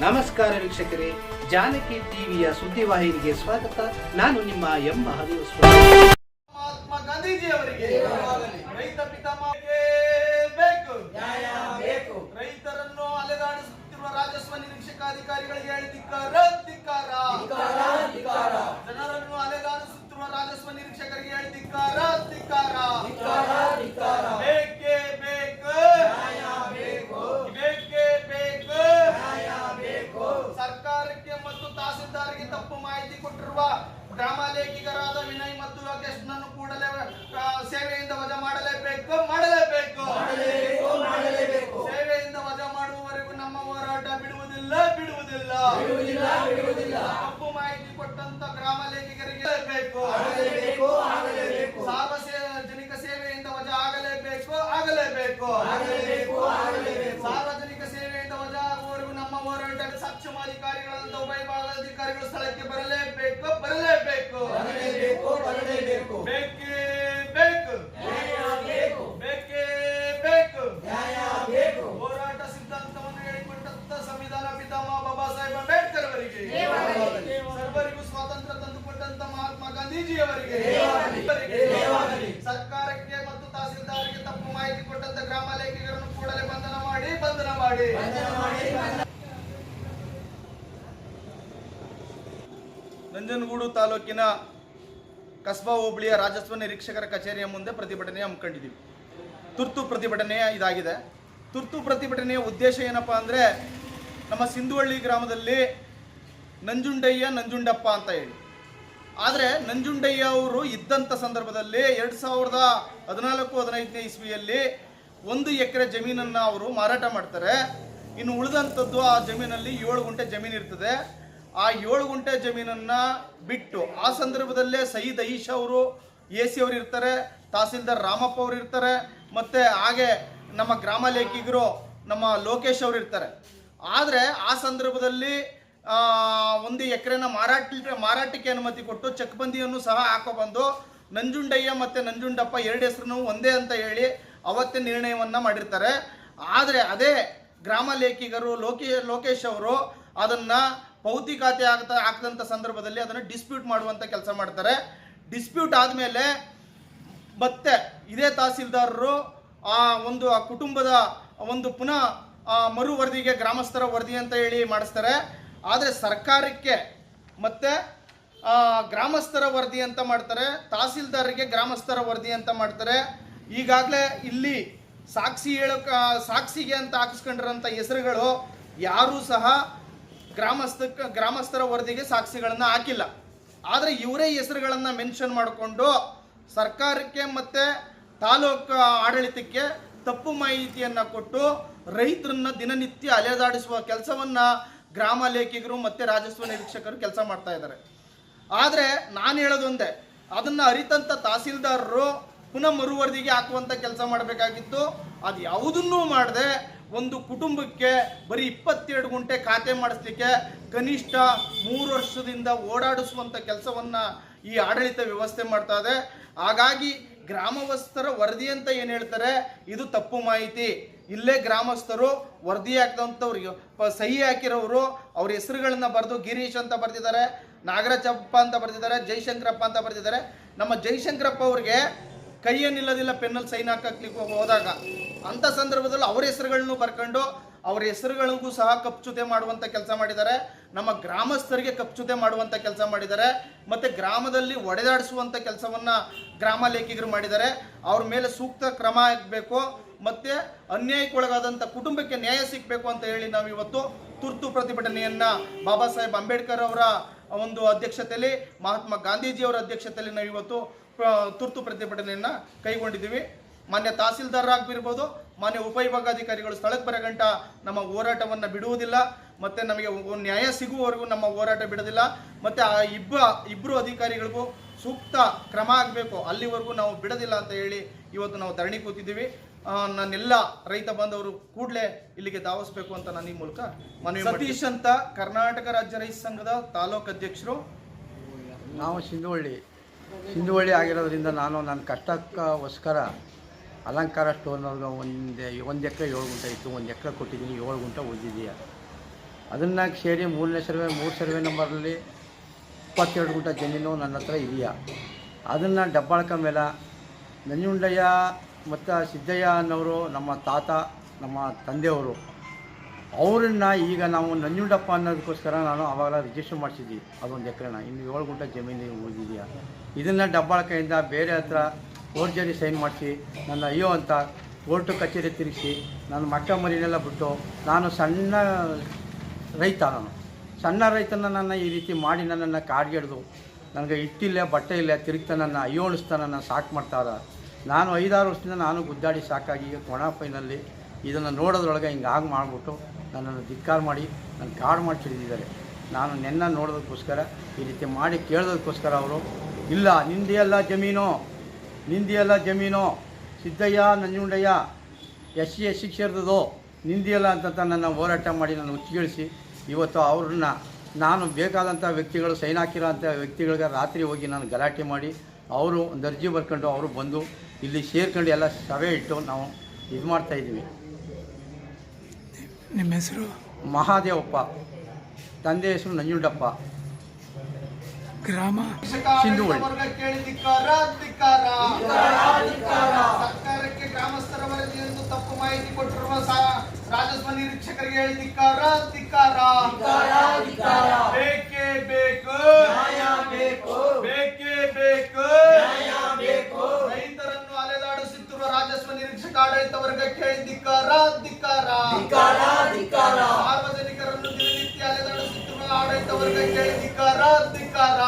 ನಮಸ್ಕಾರ ವೀಕ್ಷಕರೇ ಜಾನಕಿ ಟಿವಿಯ ಸುದ್ದಿವಾಹಿನಿಗೆ ಸ್ವಾಗತ. ನಾನು ನಿಮ್ಮ ಎಂ. ಮಹಾದೇವ ಸ್ವಾಮಿ. ಮಹಾತ್ಮ ಗಾಂಧೀಜಿಯವರಿಗೆ ರೈತ ಪಿತಾಮಹರಿಗೆ ಬೇಕು. ಬೇಕು. ರೈತರನ್ನು ಅಲೆದಾಡಿಸುತ್ತಿರುವ ರಾಜಸ್ವ ನಿರೀಕ್ಷಕ ಅಧಿಕಾರಿಗಳಿಗೆ ಧಿಕ್ಕಾರ. ಧಿಕ್ಕಾರ. ಜನರನ್ನು ಅಲೆದಾಡಿಸುತ್ತಿರುವ ರಾಜಸ್ವ ನಿರೀಕ್ಷಕರಿಗೆ ಹೇಳಿ ಧಿಕ್ಕಾರ. ಧಿಕ್ಕಾರ ಸರ್ಕಾರಕ್ಕೆ ಮತ್ತು ತಪ್ಪು ಮಾಹಿತಿ ಕೊಟ್ಟಂತ ಗ್ರಾಮ ಲೇಖಕರನ್ನು ಕೂಡಲೇ ಬಂಧನ ಮಾಡಿ ಬಂಧನ ಮಾಡಿ, ನಂಜನಗೂಡು ತಾಲೂಕಿನ ಕಸ್ಬಾ ಹೋಬಳಿಯ ರಾಜಸ್ವ ನಿರೀಕ್ಷಕರ ಕಚೇರಿಯ ಮುಂದೆ ಪ್ರತಿಭಟನೆ ಹಮ್ಮಿಕೊಂಡಿದ್ದೀವಿ ತುರ್ತು ಪ್ರತಿಭಟನೆ ಇದಾಗಿದೆ. ತುರ್ತು ಪ್ರತಿಭಟನೆಯ ಉದ್ದೇಶ ಏನಪ್ಪಾ ಅಂದರೆ ನಮ್ಮ ಸಿಂಧುವಳ್ಳಿ ಗ್ರಾಮದಲ್ಲಿ ನಂಜುಂಡಯ್ಯ ನಂಜುಂಡಪ್ಪ ಅಂತ ಹೇಳಿ. ಆದರೆ ನಂಜುಂಡಯ್ಯ ಅವರು ಇದ್ದಂಥ ಸಂದರ್ಭದಲ್ಲಿ ಎರಡು ಸಾವಿರದ ಹದಿನಾಲ್ಕು, ಹದಿನೈದನೇ ಇಸ್ವಿಯಲ್ಲಿ ಒಂದು ಎಕರೆ ಜಮೀನನ್ನು ಅವರು ಮಾರಾಟ ಮಾಡ್ತಾರೆ. ಇನ್ನು ಉಳಿದಂಥದ್ದು ಆ ಜಮೀನಲ್ಲಿ ಏಳು ಗುಂಟೆ ಜಮೀನು ಇರ್ತದೆ. ಆ ಏಳು ಗುಂಟೆ ಜಮೀನನ್ನು ಬಿಟ್ಟು ಆ ಸಂದರ್ಭದಲ್ಲೇ ಸಯೀದ್ ಅಯೀಶ್ ಅವರು, ಎ ಸಿ ಅವರು ಇರ್ತಾರೆ, ತಹಸೀಲ್ದಾರ್ ರಾಮಪ್ಪ ಅವರು ಇರ್ತಾರೆ, ಮತ್ತು ಹಾಗೆ ನಮ್ಮ ಗ್ರಾಮ ಲೇಖಿಗರು ನಮ್ಮ ಲೋಕೇಶ್ ಅವರು ಇರ್ತಾರೆ. ಆದರೆ ಆ ಸಂದರ್ಭದಲ್ಲಿ ಒಂದು ಎಕರೆನ ಮಾರಾಟ, ಮಾರಾಟಕ್ಕೆ ಅನುಮತಿ ಕೊಟ್ಟು ಚಕ್ಬಂದಿಯನ್ನು ಸಹ ಹಾಕೊಬಂದು ನಂಜುಂಡಯ್ಯ ಮತ್ತು ನಂಜುಂಡಪ್ಪ ಎರಡು ಹೆಸರು ಒಂದೇ ಅಂತ ಹೇಳಿ ಅವತ್ತೇ ನಿರ್ಣಯವನ್ನು ಮಾಡಿರ್ತಾರೆ. ಆದರೆ ಅದೇ ಗ್ರಾಮ ಲೇಖಿಗರು ಲೋಕೇ, ಲೋಕೇಶ್ ಅವರು ಅದನ್ನು ಪೌತಿ ಖಾತೆ ಆಗ್ತಾ ಆಗ್ದಂಥ ಸಂದರ್ಭದಲ್ಲಿ ಅದನ್ನು ಡಿಸ್ಪ್ಯೂಟ್ ಮಾಡುವಂಥ ಕೆಲಸ ಮಾಡ್ತಾರೆ. ಡಿಸ್ಪ್ಯೂಟ್ ಆದಮೇಲೆ ಮತ್ತೆ ಇದೇ ತಹಸೀಲ್ದಾರರು ಆ ಒಂದು, ಆ ಕುಟುಂಬದ ಒಂದು ಪುನಃ ಮರು ವರದಿಗೆ ಗ್ರಾಮಸ್ಥರ ವರದಿ ಅಂತ ಹೇಳಿ ಮಾಡಿಸ್ತಾರೆ. ಆದರೆ ಸರ್ಕಾರಕ್ಕೆ ಮತ್ತೆ ಗ್ರಾಮಸ್ಥರ ವರದಿ ಅಂತ ಮಾಡ್ತಾರೆ, ತಹಸೀಲ್ದಾರರಿಗೆ ಗ್ರಾಮಸ್ಥರ ವರದಿ ಅಂತ ಮಾಡ್ತಾರೆ. ಈಗಾಗಲೇ ಇಲ್ಲಿ ಸಾಕ್ಷಿ ಹೇಳೋಕೆ ಸಾಕ್ಷಿಗೆ ಅಂತ ಹಾಕಿಸ್ಕೊಂಡಿರೋಂಥ ಹೆಸರುಗಳು ಯಾರೂ ಸಹ ಗ್ರಾಮಸ್ಥ ಗ್ರಾಮಸ್ಥರ ವರದಿಗೆ ಸಾಕ್ಷಿಗಳನ್ನು ಹಾಕಿಲ್ಲ. ಆದರೆ ಇವರೇ ಹೆಸರುಗಳನ್ನು ಮೆನ್ಷನ್ ಮಾಡಿಕೊಂಡು ಸರ್ಕಾರಕ್ಕೆ ಮತ್ತು ತಾಲೂಕು ಆಡಳಿತಕ್ಕೆ ತಪ್ಪು ಮಾಹಿತಿಯನ್ನು ಕೊಟ್ಟು ರೈತರನ್ನ ದಿನನಿತ್ಯ ಅಲೆದಾಡಿಸುವ ಕೆಲಸವನ್ನು ಗ್ರಾಮ ಲೇಖಿಗರು ಮತ್ತು ರಾಜಸ್ವ ನಿರೀಕ್ಷಕರು ಕೆಲಸ ಮಾಡ್ತಾ ಇದ್ದಾರೆ. ಆದರೆ ನಾನು ಹೇಳೋದೊಂದೇ ಅದನ್ನು ಅರಿತಂಥ ತಹಸೀಲ್ದಾರರು ಪುನಃ ಮರುವರ್ದಿಗೆ ಹಾಕುವಂಥ ಕೆಲಸ ಮಾಡಬೇಕಾಗಿತ್ತು. ಅದು ಯಾವುದನ್ನೂ ಮಾಡದೆ ಒಂದು ಕುಟುಂಬಕ್ಕೆ ಬರೀ ಇಪ್ಪತ್ತೆರಡು ಗುಂಟೆ ಖಾತೆ ಮಾಡಿಸ್ಲಿಕ್ಕೆ ಕನಿಷ್ಠ ಮೂರು ವರ್ಷದಿಂದ ಓಡಾಡಿಸುವಂಥ ಕೆಲಸವನ್ನು ಈ ಆಡಳಿತ ವ್ಯವಸ್ಥೆ ಮಾಡ್ತಾ ಇದೆ. ಹಾಗಾಗಿ ಗ್ರಾಮಸ್ಥರ ವರದಿ ಅಂತ ಏನು ಹೇಳ್ತಾರೆ? ಇದು ತಪ್ಪು ಮಾಹಿತಿ. ಇಲ್ಲೇ ಗ್ರಾಮಸ್ಥರು ವರದಿ ಹಾಕಿದಂಥವ್ರಿಗೆ ಸಹಿ ಹಾಕಿರೋರು, ಅವ್ರ ಹೆಸರುಗಳನ್ನ ಬರೆದು ಗಿರೀಶ್ ಅಂತ ಬರೆದಿದ್ದಾರೆ, ನಾಗರಾಜಪ್ಪ ಅಂತ ಬರೆದಿದ್ದಾರೆ, ಜೈಶಂಕರಪ್ಪ ಅಂತ ಬರೆದಿದ್ದಾರೆ. ನಮ್ಮ ಜೈಶಂಕರಪ್ಪ ಅವ್ರಿಗೆ ಕೈಯೇನಿಲ್ಲದಿಲ್ಲ ಪೆನ್ನಲ್ಲಿ ಸೈನ್ ಹಾಕಕ್ಲಿಕ್ಕೆ ಹೋದಾಗ. ಅಂಥ ಸಂದರ್ಭದಲ್ಲಿ ಅವ್ರ ಹೆಸರುಗಳನ್ನು ಬರ್ಕೊಂಡು ಅವ್ರ ಹೆಸರುಗಳಿಗೂ ಸಹ ಕಪ್ಚುತೆ ಮಾಡುವಂಥ ಕೆಲಸ ಮಾಡಿದ್ದಾರೆ. ನಮ್ಮ ಗ್ರಾಮಸ್ಥರಿಗೆ ಕಪ್ಚುತೆ ಮಾಡುವಂಥ ಕೆಲಸ ಮಾಡಿದ್ದಾರೆ, ಮತ್ತು ಗ್ರಾಮದಲ್ಲಿ ಒಡೆದಾಡಿಸುವಂಥ ಕೆಲಸವನ್ನು ಗ್ರಾಮ ಲೇಖಿಗರು ಮಾಡಿದ್ದಾರೆ. ಅವ್ರ ಮೇಲೆ ಸೂಕ್ತ ಕ್ರಮ ಆಗಬೇಕು ಮತ್ತು ಅನ್ಯಾಯಕ್ಕೊಳಗಾದಂಥ ಕುಟುಂಬಕ್ಕೆ ನ್ಯಾಯ ಸಿಗಬೇಕು ಅಂತ ಹೇಳಿ ನಾವು ಇವತ್ತು ತುರ್ತು ಪ್ರತಿಭಟನೆಯನ್ನು ಬಾಬಾ ಸಾಹೇಬ್ ಅಂಬೇಡ್ಕರ್ ಅವರ ಒಂದು ಅಧ್ಯಕ್ಷತೆಯಲ್ಲಿ, ಮಹಾತ್ಮ ಗಾಂಧೀಜಿಯವರ ಅಧ್ಯಕ್ಷತೆಯಲ್ಲಿ ನಾವು ಇವತ್ತು ತುರ್ತು ಪ್ರತಿಭಟನೆಯನ್ನು ಕೈಗೊಂಡಿದ್ದೀವಿ. ಮಾನ್ಯ ತಹಸೀಲ್ದಾರರಾಗಿರ್ಬೋದು ಮಾನ್ಯ ಉಪವಿಭಾಗಾಧಿಕಾರಿಗಳು ಸ್ಥಳಕ್ಕೆ ಬರಗಂಟ ನಮ್ಮ ಹೋರಾಟವನ್ನು ಬಿಡುವುದಿಲ್ಲ ಮತ್ತು ನಮಗೆ ನ್ಯಾಯ ಸಿಗುವವರೆಗೂ ನಮ್ಮ ಹೋರಾಟ ಬಿಡೋದಿಲ್ಲ ಮತ್ತು ಆ ಇಬ್ಬ ಇಬ್ಬರು ಅಧಿಕಾರಿಗಳಿಗೂ ಸೂಕ್ತ ಕ್ರಮ ಆಗಬೇಕು ಅಲ್ಲಿವರೆಗೂ ನಾವು ಬಿಡೋದಿಲ್ಲ ಅಂತ ಹೇಳಿ ಇವತ್ತು ನಾವು ಧರಣಿ ಕೂತಿದ್ದೀವಿ. ಆ, ನನ್ನೆಲ್ಲ ರೈತ ಬಂದವರು ಕೂಡಲೇ ಇಲ್ಲಿಗೆ ಧಾವಿಸ್ಬೇಕು ಅಂತ ನಾನು ಈ ಮೂಲಕ ಮನವಿ ಸತೀಶ್ ಅಂತ ಕರ್ನಾಟಕ ರಾಜ್ಯ ರೈತ ಸಂಘದ ತಾಲೂಕು ಅಧ್ಯಕ್ಷರು. ನಾವು ಸಿಂಧುವಳ್ಳಿ ಸಿಂಧುವಳ್ಳಿ ಆಗಿರೋದ್ರಿಂದ ನಾನು ನನ್ನ ಕಷ್ಟಕ್ಕೋಸ್ಕರ ಅಲಂಕಾರ ಸ್ಟೋರ್ನವ್ರಿಗೆ ಒಂದು ಒಂದು ಎಕರೆ ಏಳು ಗುಂಟ ಇತ್ತು, ಒಂದು ಎಕರೆ ಕೊಟ್ಟಿದ್ದೀನಿ, ಏಳು ಗುಂಟ ಉಳಿದಿದೆಯಾ? ಅದನ್ನು ಸೇರಿ ಮೂರನೇ ಸರ್ವೆ, ಮೂರು ಸರ್ವೆ ನಂಬರಲ್ಲಿ ಇಪ್ಪತ್ತೆರಡು ಗುಂಟ ಜಮೀನು ನನ್ನ ಹತ್ರ ಇದೆಯಾ? ಅದನ್ನು ಡಬ್ಬಾಳ್ಕ ಮೇಲೆ ನಂಜುಂಡಯ್ಯ ಮತ್ತು ಸಿದ್ದಯ್ಯ ಅನ್ನೋರು, ನಮ್ಮ ತಾತ, ನಮ್ಮ ತಂದೆಯವರು, ಅವರನ್ನು ಈಗ ನಾವು ನಂಜುಂಡಪ್ಪ ಅನ್ನೋದಕ್ಕೋಸ್ಕರ ನಾನು ಆವಾಗ ರಿಜಿಸ್ಟರ್ ಮಾಡಿಸಿದ್ವಿ. ಅದೊಂದು ಎಕರೆನ, ಇನ್ನು ಏಳು ಗುಂಟ ಜಮೀನು ಉಳಿದಿದೆಯಾ? ಇದನ್ನು ಡಬ್ಬಾಳ್ಕೆಯಿಂದ ಬೇರೆ ಹತ್ರ ಫೋರ್ಜರಿ ಸೈನ್ ಮಾಡಿಸಿ, ನನ್ನ ಅಯ್ಯೋ ಅಂತ ಕೋರ್ಟು ಕಚೇರಿ ತಿರುಗಿಸಿ ನನ್ನ ಮಟ್ಟ ಮರಿನೆಲ್ಲ ಬಿಟ್ಟು, ನಾನು ಸಣ್ಣ ರೈತ. ನಾನು ಸಣ್ಣ ರೈತನ ನನ್ನ ಈ ರೀತಿ ಮಾಡಿ ನನ್ನನ್ನು ಕಾಡ್ಗೆಡ್ದು ನನಗೆ ಇಟ್ಟಿಲ್ಲ ಬಟ್ಟೆ ಇಲ್ಲ, ತಿರುಗ್ತಾ ನನ್ನ ಅಯ್ಯೋ ಅನಿಸ್ತಾ ನನ್ನ ಸಾಕು ಮಾಡ್ತಾರ. ನಾನು ಐದಾರು ವರ್ಷದಿಂದ ನಾನು ಗುದ್ದಾಡಿ ಸಾಕಾಗಿ, ಈಗ ಕೊಣ ಫೈನಲ್ಲಿ ಇದನ್ನು ನೋಡೋದ್ರೊಳಗೆ ಹಿಂಗೆ ಆಗಿ ಮಾಡಿಬಿಟ್ಟು ನನ್ನನ್ನು ಧಿಕ್ಕಾರ ಮಾಡಿ ನನ್ನ ಕಾಡು ಮಾಡಿ ಹಿಡಿದಿದ್ದಾರೆ. ನಾನು ನೆನ್ನ ನೋಡೋದಕ್ಕೋಸ್ಕರ, ಈ ರೀತಿ ಮಾಡಿ ಕೇಳೋದಕ್ಕೋಸ್ಕರ ಅವರು, ಇಲ್ಲ, ನಿಂದೆಯಲ್ಲ ಜಮೀನು. ನಿಂದೆಯಲ್ಲ ಜಮೀನು? Siddaiah Nanjundaiah S C S C ಕ್ಷೇತ್ರದ್ದು ನಿಂದಿಯಲ್ಲ ಅಂತ ನನ್ನ ಹೋರಾಟ ಮಾಡಿ ನಾನು ಉಚ್ಚಿಗಿಳಿಸಿ ಇವತ್ತು ಅವ್ರನ್ನ ನಾನು ಬೇಕಾದಂಥ ವ್ಯಕ್ತಿಗಳು ಸೈನ್ ಹಾಕಿರೋ ಅಂಥ ವ್ಯಕ್ತಿಗಳಿಗೆ ರಾತ್ರಿ ಹೋಗಿ ನಾನು ಗಲಾಟೆ ಮಾಡಿ ಅವರು ಒಂದು ಅರ್ಜಿ ಬರ್ಕೊಂಡು ಅವರು ಬಂದು ಇಲ್ಲಿ ಸೇರ್ಕೊಂಡು ಎಲ್ಲ ಸಭೆ ಇಟ್ಟು ನಾವು ಇದು ಮಾಡ್ತಾಯಿದ್ದೀವಿ ನಿಮ್ಮ ಹೆಸರು? ಮಹಾದೇವಪ್ಪ. ತಂದೆ ಹೆಸರು ನಂಜುಂಡಪ್ಪ. ಗ್ರಾಮ. ಚಿನ್ನೋಳಿ ಸರ್ಕಾರಕ್ಕೆ ಗ್ರಾಮಸ್ಥರ ವರದಿ ಎಂದು ತಪ್ಪು ಮಾಹಿತಿ ಕೊಟ್ಟಿರುವ ರಾಜಸ್ವ ನಿರೀಕ್ಷಕರಿಗೆ ಹೇಳಿ ಧಿಕ್ಕಾರ ಬೇಕೇ ಬೇಕು. ಬೇಕೇ ಬೇಕು. ರೈತರನ್ನು ಅಲೆದಾಡಿಸುತ್ತಿರುವ ರಾಜಸ್ವ ನಿರೀಕ್ಷಕ ಆಡಳಿತ ವರ್ಗಕ್ಕೆ ಹೇಳಿ ಧಿಕ್ಕಾರ ಧಿಕ್ಕಾರ ಸಾರ್ವಜನಿಕರನ್ನು ದಿನನಿತ್ಯ ಅಲೆದಾಡಿಸುತ್ತಿರುವ ಆಡಳಿತ ವರ್ಗಕ್ಕೆ ಹೇಳಿ ಧಿಕ್ಕಾರ ಧಿಕ್ಕಾರ